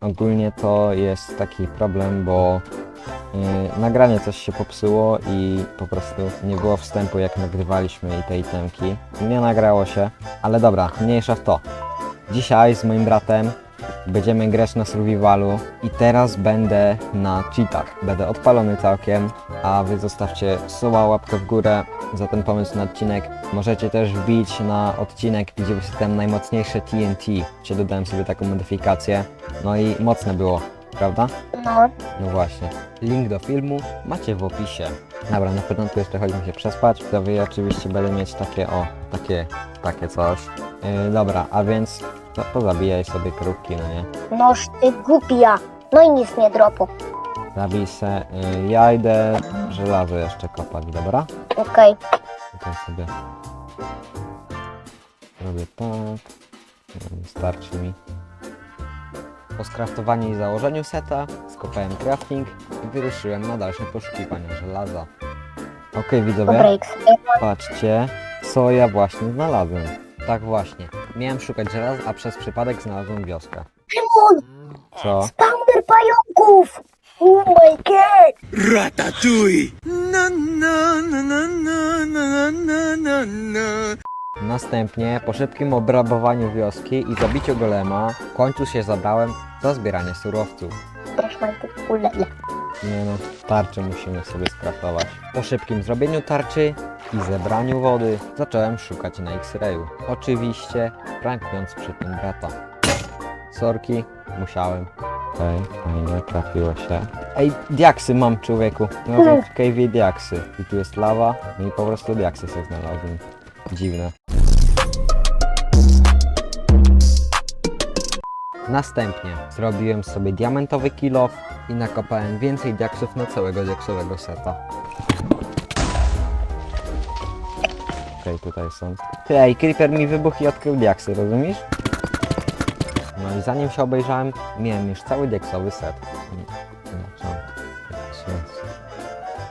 Ogólnie to jest taki problem, bo yy, nagranie coś się popsuło i po prostu nie było wstępu jak nagrywaliśmy i te itemki. Nie nagrało się, ale dobra, mniejsza w to. Dzisiaj z moim bratem będziemy grać na survivalu i teraz będę na cheatach. Będę odpalony całkiem, a wy zostawcie suba, łapkę w górę za ten pomysł na odcinek. Możecie też wbić na odcinek, gdzie wyświetlałem najmocniejsze TNT, gdzie dodałem sobie taką modyfikację. No i mocne było, prawda? No, No właśnie. Link do filmu macie w opisie. Dobra, na początku jeszcze chodźmy się przespać. To wy oczywiście będę mieć takie, o, takie, takie coś. Yy, dobra, a więc to, pozabijaj sobie krówki, no nie? noż ty głupia. No i nic nie dropu. Zabij se. Yy, ja idę żelazo jeszcze kopać, dobra? Okej. Tutaj sobie robię tak. No, Starczy mi. Po skraftowaniu i założeniu seta skopałem crafting i wyruszyłem na dalsze poszukiwania żelaza. Okej widzowie, Dobra, X. patrzcie co ja właśnie znalazłem. Tak właśnie, miałem szukać żelaza, a przez przypadek znalazłem wioskę. Szymon! Co? Spawner pająków! Oh my god! Ratatouille. Na na na na na na na na na. Następnie po szybkim obrabowaniu wioski i zabiciu golema w końcu się zabrałem za zbieranie surowców. Proszę bardzo, ulele. Nie no, tarczy musimy sobie skraftować. Po szybkim zrobieniu tarczy i zebraniu wody zacząłem szukać na X-rayu. Oczywiście prankując przy tym brata. Sorki, musiałem. Okej, fajnie, trafiło się. Ej, diaksy mam człowieku. Znalazłem w diaksy. I tu jest lawa, no i po prostu diaksy sobie znalazłem. Dziwne. Następnie zrobiłem sobie diamentowy kilof i nakopałem więcej diaksów na całego diaksowego seta. Okej, tutaj są. Ty, Ej, creeper mi wybuchł i odkrył diaksy, rozumiesz? No i zanim się obejrzałem, miałem już cały diaksowy set. Mm.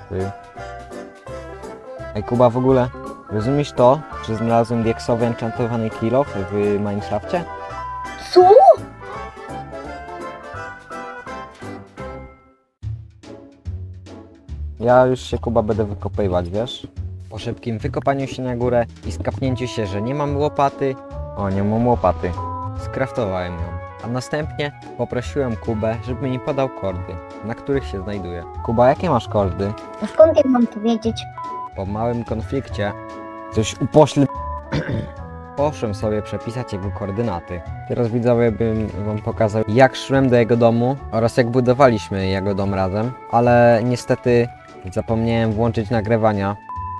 Ty. Ej, Kuba, w ogóle, rozumiesz to, że znalazłem diaksowy enchantowany kilof w Minecrafcie? Ja już się Kuba będę wykopywać, wiesz? Po szybkim wykopaniu się na górę i skapnięciu się, że nie mam łopaty, o nie mam łopaty, skraftowałem ją. A następnie poprosiłem Kubę, żeby mi podał kordy, na których się znajduję. Kuba, jakie masz kordy? No skąd ja mam to wiedzieć? Po małym konflikcie coś upośle... Poszłem sobie przepisać jego koordynaty. Teraz widzowie bym wam pokazał jak szłem do jego domu oraz jak budowaliśmy jego dom razem, ale niestety zapomniałem włączyć nagrywania.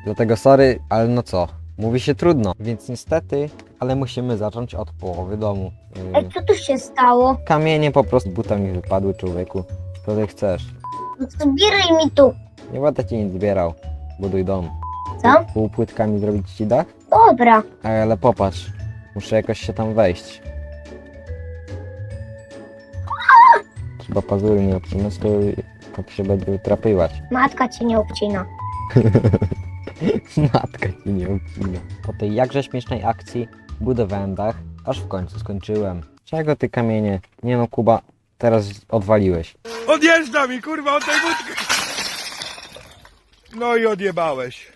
Dlatego sorry, ale no co, mówi się trudno, więc niestety, ale musimy zacząć od połowy domu. Yy, Ej, co tu się stało? Kamienie po prostu buta mi wypadły człowieku. Co ty chcesz? No Zbieraj mi tu. Nie będę ci nic zbierał. Buduj dom. Co? Półpłytkami zrobić ci dach? Dobra. Ej, ale popatrz, muszę jakoś się tam wejść. Trzeba pazury nie obcinać, się będzie trapywać. Matka cię nie obcina. Matka ci nie obcina. Po tej jakże śmiesznej akcji budowałem dach, aż w końcu skończyłem. Czego ty kamienie? Nie no Kuba, teraz odwaliłeś. Odjeżdża mi kurwa od tej wódki. No i odjebałeś.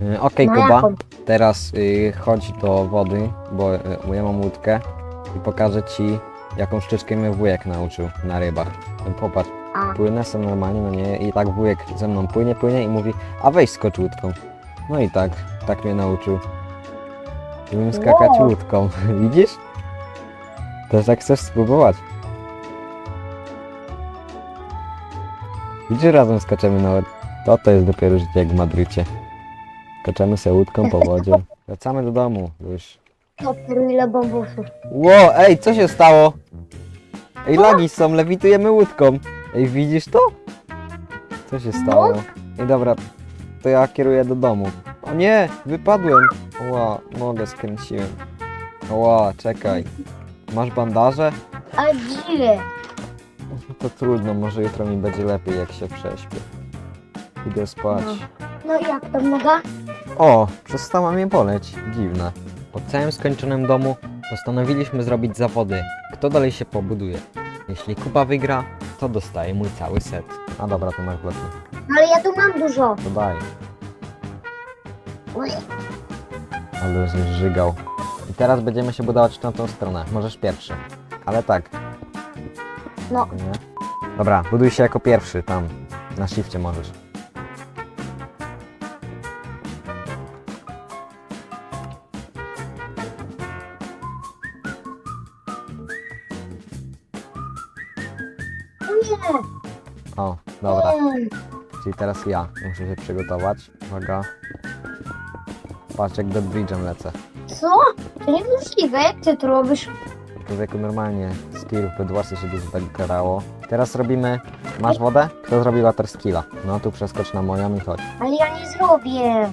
Yy, Okej No Kuba, jaką? teraz yy, chodź do wody, bo yy, ja mam łódkę i pokażę ci jaką sztuczkę mnie wujek nauczył na rybach. Popatrz, płynę sobie normalnie, no nie, i tak wujek ze mną płynie, płynie i mówi, a weź skocz łódką. No i tak, tak mnie nauczył. Żebym skakać Wow. łódką, widzisz? Też tak chcesz spróbować. Widzisz, razem skaczemy na łódkę. To to jest dopiero życie jak w Madrycie. Skaczemy sobie łódką po wodzie. Wracamy do domu już. dopiero ile bombusów. Ło, ej, co się stało? Ej, lagi są, lewitujemy łódką. Ej, widzisz to? Co się stało? Ej, dobra, to ja kieruję do domu. O nie, wypadłem. Ła, nogę skręciłem. Ła, czekaj. Masz bandaże? A gdzie? No to trudno, może jutro mi będzie lepiej, jak się prześpię. Idę spać. No i jak tam noga? O, przestała mnie boleć. Dziwne. Po całym skończonym domu postanowiliśmy zrobić zawody. Kto dalej się pobuduje? Jeśli Kuba wygra, to dostaje mój cały set. A dobra, to masz bloki. Ale ja tu mam dużo. To daj. Oj, Ale zżygał. I teraz będziemy się budować w tamtą stronę. Możesz pierwszy. Ale tak. No. Nie? Dobra, buduj się jako pierwszy tam. Na shifcie możesz. O, dobra. Czyli teraz ja muszę się przygotować. Uwaga. Patrz jak do bridge'em lecę. Co? To niemożliwe. Jak ty to robisz? Człowieku normalnie skill w Bedwarsy się dużo tak grało. Teraz robimy... Masz wodę? Kto zrobi water skilla? No tu przeskocz na moją i chodź. Ale ja nie zrobię.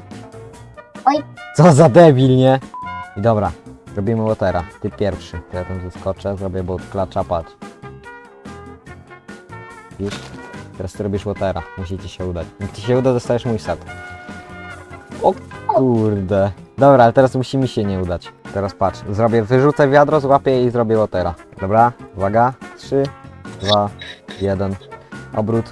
Co za debil, nie? I dobra, robimy watera. Ty pierwszy. Ja tam zeskoczę, zrobię boat klacza, patrz. Widzisz? Teraz ty robisz watera. Musi ci się udać. Jak ci się uda, dostajesz mój set. O kurde. Dobra, ale teraz musi mi się nie udać. Teraz patrz, zrobię, wyrzucę wiadro, złapię i zrobię watera. Dobra, uwaga. 3, 2, 1. Obrót.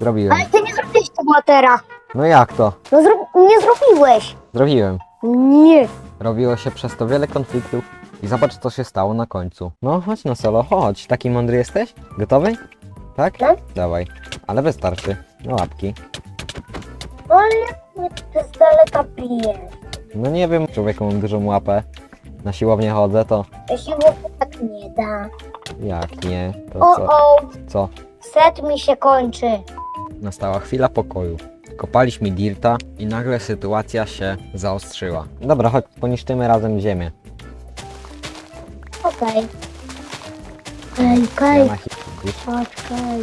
Zrobiłem. Ale ty nie zrobiłeś tego watera. No jak to? No zro- nie zrobiłeś. Zrobiłem. Nie. Robiło się przez to wiele konfliktów i zobacz co się stało na końcu. No chodź na solo, chodź. Taki mądry jesteś? Gotowy? Tak? Tak. Dawaj. Ale wystarczy. No łapki. Ale mnie to z daleka pije. No nie wiem, człowieku mam dużą łapę. Na siłownię chodzę, to Ja się tak nie da. jak nie, to O, co? o. Co? Set mi się kończy. Nastała chwila pokoju. Kopaliśmy dirta i nagle sytuacja się zaostrzyła. Dobra, chodź, poniszczymy razem ziemię. Okej. Ej, Ja Kaj, na hi- chodź, Kaj.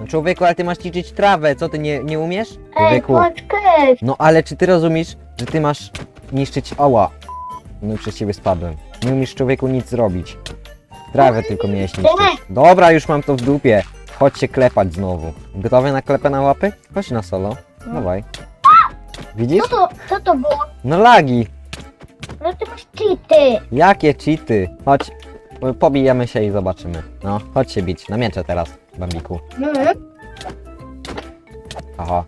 No człowieku, ale ty masz ćwiczyć trawę, co ty nie, nie umiesz? Ej, Człowieku, chodź, Kaj. No ale czy ty rozumiesz, że ty masz niszczyć oła? No i przez ciebie spadłem. Nie umiesz człowieku nic zrobić. Trawę tylko miałeś niszczyć. Dobra, już mam to w dupie. Chodź się klepać znowu. Gotowy na klepę na łapy? Chodź na solo. Dawaj. Widzisz? Co to, co to było? No lagi. Masz cheaty. Jakie cheaty. Chodź. Pobijemy się i zobaczymy. No, chodź się bić. Na miecze teraz, Bambiku. Mhm. Aha.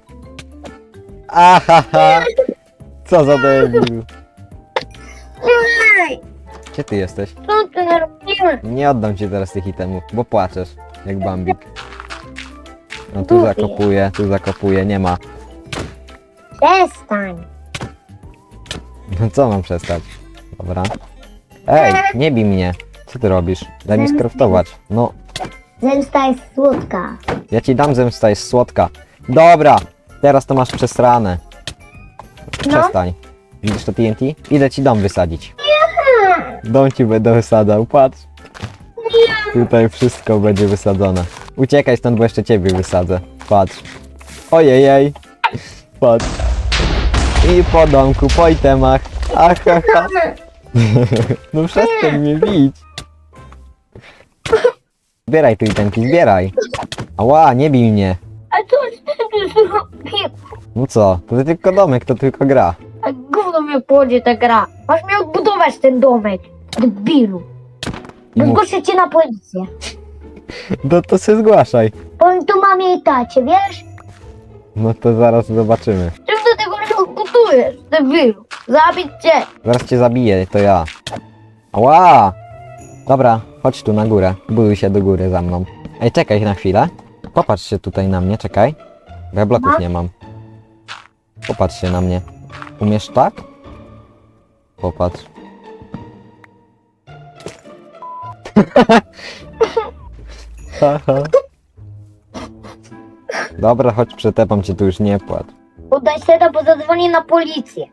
Ahaha. Co za debil. Ej, Gdzie ty jesteś? co ty narobiłeś? Nie oddam ci teraz tych itemów, bo płaczesz, jak Bambik. No tu zakopuję, tu zakopuję, nie ma. Przestań. No co mam przestać? Dobra. Ej, nie bij mnie. Co ty robisz? Daj mi skraftować. No, Zemsta jest słodka. ja ci dam zemsta, jest słodka. Dobra, teraz to masz przesrane. Przestań. Widzisz to TNT? Idę ci dom wysadzić. Dom ci będę wysadzał, patrz. Tutaj wszystko będzie wysadzone. Uciekaj stąd, bo jeszcze ciebie wysadzę. Patrz. Ojejej. Patrz. I po domku, po itemach. Ahaha. No przestań mnie bić. Zbieraj tu itemki, zbieraj. Ała, nie bij mnie. A co ty zrobił? No co, to tylko domek, to tylko gra. A gówno mnie podzie ta gra. Masz mi odbudować ten domek. Debilu. I mów, Zgłoszę cię na policję. no to się zgłaszaj. Powiem tu mamie i tacie, wiesz? No to zaraz zobaczymy. Czym do tego nie odbudujesz, debilu? Zabić cię. Zaraz cię zabiję, to ja. Ała! Dobra, chodź tu na górę. Buduj się do góry za mną. Ej, czekaj na chwilę. Popatrz się tutaj na mnie, czekaj. Bo ja bloków nie mam. Popatrz się na mnie. Umiesz tak? Popatrz. Dobra, chodź przetepam cię, tu już nie płacz. Oddaj seta, bo zadzwonię na policję.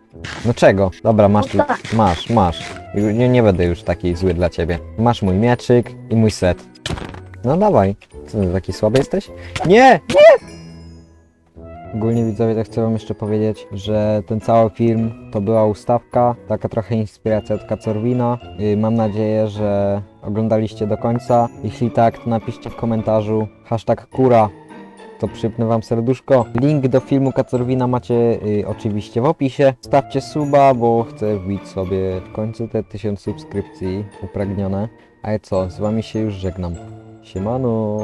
No czego? Dobra, masz tu, No tak. masz, masz. Ju- Nie, nie będę już taki zły dla ciebie. Masz mój mieczyk i mój set. No dawaj. Co, ty taki słaby jesteś? Nie! Nie! Ogólnie widzowie, tak chcę wam jeszcze powiedzieć, że ten cały film to była ustawka, taka trochę inspiracja od Kacorwina. Yy, mam nadzieję, że oglądaliście do końca. Jeśli tak, to napiszcie w komentarzu hashtag kura to przypnę wam serduszko. Link do filmu Kacorwina macie y, oczywiście w opisie. Stawcie suba, bo chcę wbić sobie w końcu te 1000 subskrypcji upragnione. A co, z wami się już żegnam. Siemano.